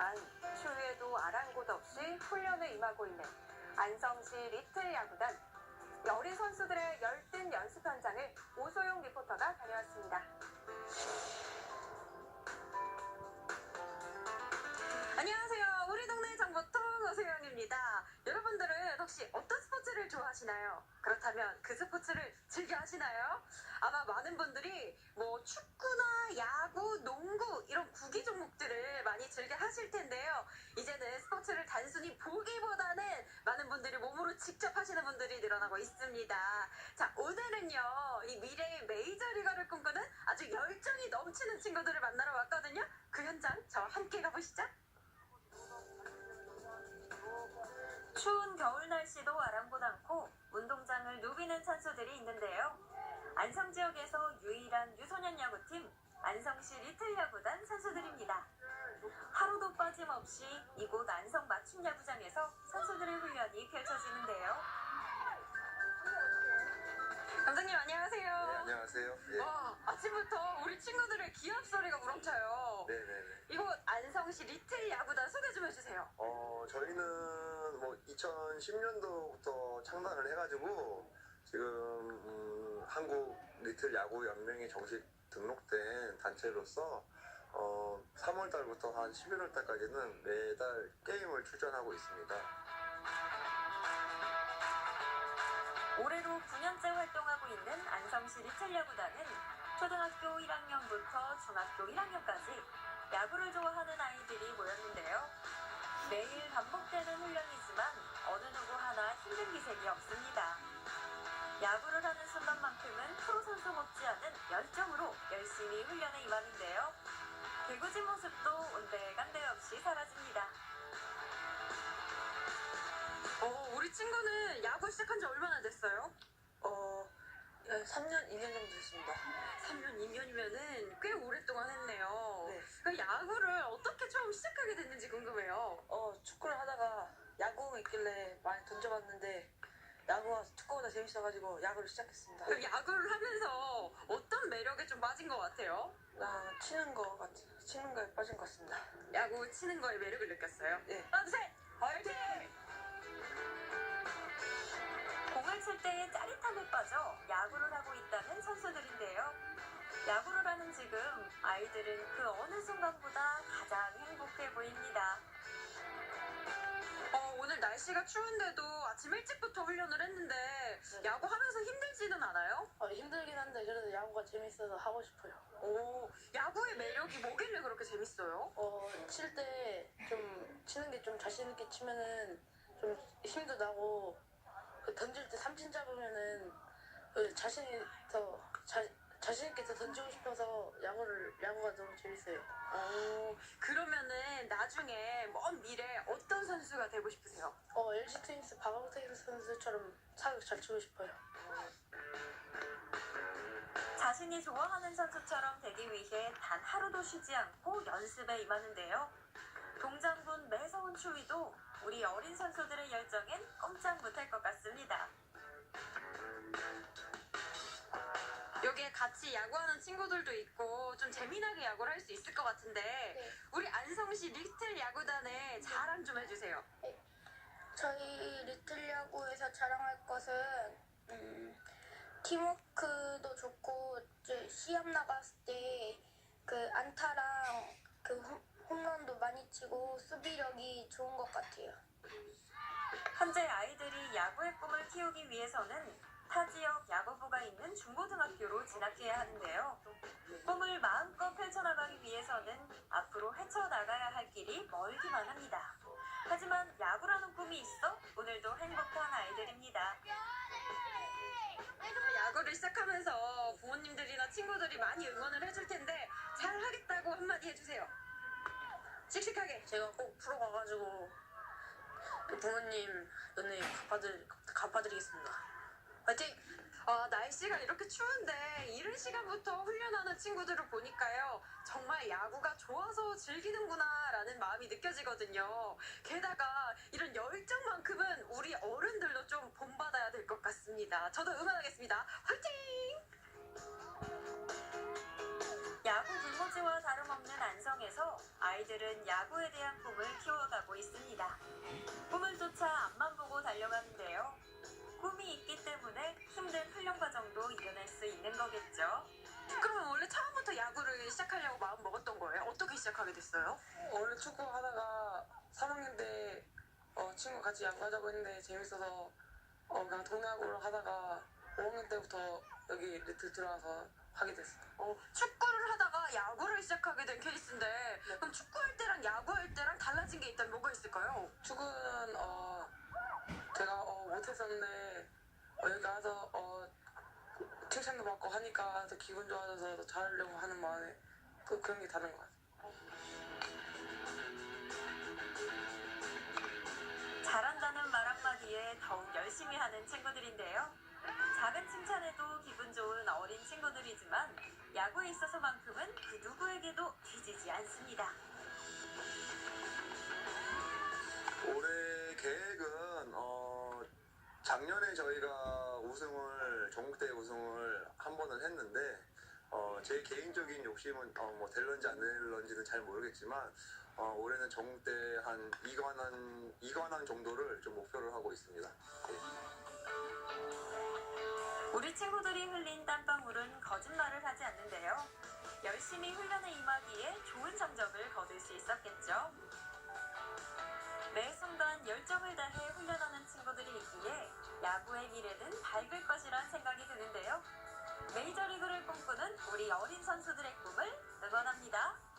하지만 추위에도 아랑곳 없이 훈련에 임하고 있는 안성시 리틀 야구단 여린 선수들의 열띤 연습 현장을 오소용 리포터가 다녀왔습니다. 안녕하세요. 우리 동네 정보통 오소영입니다. 여러분들은 혹시 어떤 스포츠를 좋아하시나요? 그렇다면 그 스포츠를 즐겨 하시나요? 아마 많은 분들이 뭐축구나 야구, 농구 이런 구기 종목들을 많이 즐겨 하실 텐데요. 이제는 보기보다는 많은 분들이 몸으로 직접 하시는 분들이 늘어나고 있습니다. 자, 오늘은요, 이 미래의 메이저리거를 꿈꾸는 아주 열정이 넘치는 친구들을 만나러 왔거든요. 그 현장 저와 함께 가보시죠. 추운 겨울 날씨도 아랑곳 않고 운동장을 누비는 선수들이 있는데요. 안성 지역에서 유일한 유소년 야구팀 안성시 리틀 야구단 선수들입니다. 하루도 빠짐없이 이곳 안성 맞춤 야구장에서 선수들의 훈련이 펼쳐지는데요. 감독님 안녕하세요. 네, 안녕하세요. 예. 와 아침부터 우리 친구들의 기합 소리가 우렁차요. 네네네. 이곳 안성시 리틀 야구단 소개 좀 해주세요. 어, 저희는 뭐 2010년도부터 창단을 해가지고 지금 음, 한국 리틀 야구 연맹에 정식 등록된 단체로서 어, 3월 달부터 한 11월 달까지는 매달 게임을 출전하고 있습니다. 올해로 9년째 활동하고 있는 안성시 리틀 야구단은 초등학교 1학년부터 중학교 1학년까지 야구를 좋아하는 아이들이 모였는데요. 매일 반복되는 훈련이지만 어느 누구 하나 힘든 기색이 없습니다. 야구를 하는 순간만큼은 프로 선수 못지않은 열정으로 열심히 훈련에 임하는데요. 개구진 모습도 온데간데 없이 사라집니다. 어, 우리 친구는 야구 시작한 지 얼마나 됐어요? 어, 3년, 2년 정도 됐습니다. 3년, 2년이면은 꽤 오랫동안 했네요. 네. 그 야구를 어떻게 처음 시작하게 됐는지 궁금해요. 어, 축구를 하다가 야구가 있길래 많이 던져봤는데 야구가 축구보다 재밌어가지고 야구를 시작했습니다. 그 야구를 하면서 어떤 매력에 좀 빠진 것 같아요? 나 치는 거 같, 치는 거에 빠진 것 같습니다. 야구 치는 거에 매력을 느꼈어요. 네. 하나, 둘, 셋! 화이팅! 공을 칠 때의 짜릿함에 빠져 야구를 하고 있다는 선수들인데요. 야구를 하는 지금 아이들은 그 어느 순간보다 가장 행복해 보입니다. 날씨가 추운데도 아침 일찍부터 훈련을 했는데 네. 야구 하면서 힘들지는 않아요? 어, 힘들긴 한데 그래도 야구가 재밌어서 하고 싶어요. 오, 야구의 매력이 뭐길래 그렇게 재밌어요? 어, 칠 때 좀 치는 게 좀 자신 있게 치면은 좀 힘도 나고 그 던질 때 삼진 잡으면은 그 자신이 더 자, 자신 있게 더 던지고 싶어서 야구를 야구가 너무 재밌어요. 오, 그러면은 나중에 먼 미래에 어떤 선수가 되고 싶으세요? 어, LG 트윈스 박광택 선수처럼 사격 잘 치고 싶어요. 자신이 좋아하는 선수처럼 되기 위해 단 하루도 쉬지 않고 연습에 임하는데요. 동장군 매서운 추위도 우리 어린 선수들의 열정엔 꼼짝 못할 것 같습니다. 여기에 같이 야구하는 친구들도 있고 좀 재미나게 야구를 할 수 있을 것 같은데 네. 우리 안성시 리틀 야구단의 자랑 좀 해주세요. 저희 리틀 야구에서 자랑할 것은 음, 팀워크도 좋고 이제 시합 나갔을 때 그 안타랑 그 홈- 홈런도 많이 치고 수비력이 좋은 것 같아요. 현재 아이들이 야구의 꿈을 키우기 위해서는 타 지역 야구부가 있는 중고등학교로 진학해야 하는데요. 꿈을 마음껏 펼쳐나가기 위해서는 앞으로 헤쳐나가야 할 길이 멀기만 합니다. 하지만 야구라는 꿈이 있어 오늘도 행복한 아이들입니다. 야구를 시작하면서 부모님들이나 친구들이 많이 응원을 해줄 텐데 잘하겠다고 한마디 해주세요. 씩씩하게. 제가 꼭 프로 가가지고 그 부모님 은혜 갚아드, 갚아드리겠습니다. 화이팅! 아, 날씨가 이렇게 추운데 이른 시간부터 훈련하는 친구들을 보니까요. 정말 야구가 좋아서 즐기는구나라는 마음이 느껴지거든요. 게다가 이런 열정만큼은 우리 어른들도 좀 본받아야 될 것 같습니다. 저도 응원하겠습니다. 화이팅! 야구 불모지와 다름없는 안성에서 아이들은 야구에 대한 꿈을 키워가고 있습니다. 꿈을 쫓아 앞만 보고 달려가는데요. 꿈이 있기 때문에 힘든 훈련 과정도 이겨낼 수 있는 거겠죠. 그럼 원래 처음부터 야구를 시작하려고 마음 먹었던 거예요? 어떻게 시작하게 됐어요? 원래 축구 하다가 3학년 때 어, 친구 같이 야구하자고 했는데 재밌어서 어, 그냥 동네 야구를 하다가 5학년 때부터 여기 리틀 들어와서 하게 됐어요. 어, 축구를 하다가 야구를 시작하게 된 케이스인데 그럼 축구할 때랑 야구할 때랑 달라진 게 있다면 뭐가 있을까요? 축구는 어, 제가 어, 못했었는데 어, 여기 와서 어, 칭찬도 받고 하니까 더 기분 좋아져서 더 잘하려고 하는 마음에 그, 그런 게 다른 것 같아요. 잘한다는 말 한마디에 더욱 열심히 하는 친구들인데요. 작은 칭찬에도 기분 좋은 어린 친구들이지만 야구에 있어서만큼은 그 누구에게도 뒤지지 않습니다. 작년에 저희가 우승을 전국대회 우승을 한 번은 했는데 어, 제 개인적인 욕심은 어, 뭐 될런지 안 될런지는 잘 모르겠지만 어, 올해는 전국대 한 2관왕 2관왕 정도를 좀 목표를 하고 있습니다. 우리 친구들이 흘린 땀방울은 거짓말을 하지 않는데요. 열심히 훈련에 임하기에 좋은 성적을 거둘 수 있었겠죠. 매 순간 열정을 다해 훈련하는 친구들이 있기에 야구의 미래는 밝을 것이란 생각이 드는데요. 메이저리그를 꿈꾸는 우리 어린 선수들의 꿈을 응원합니다.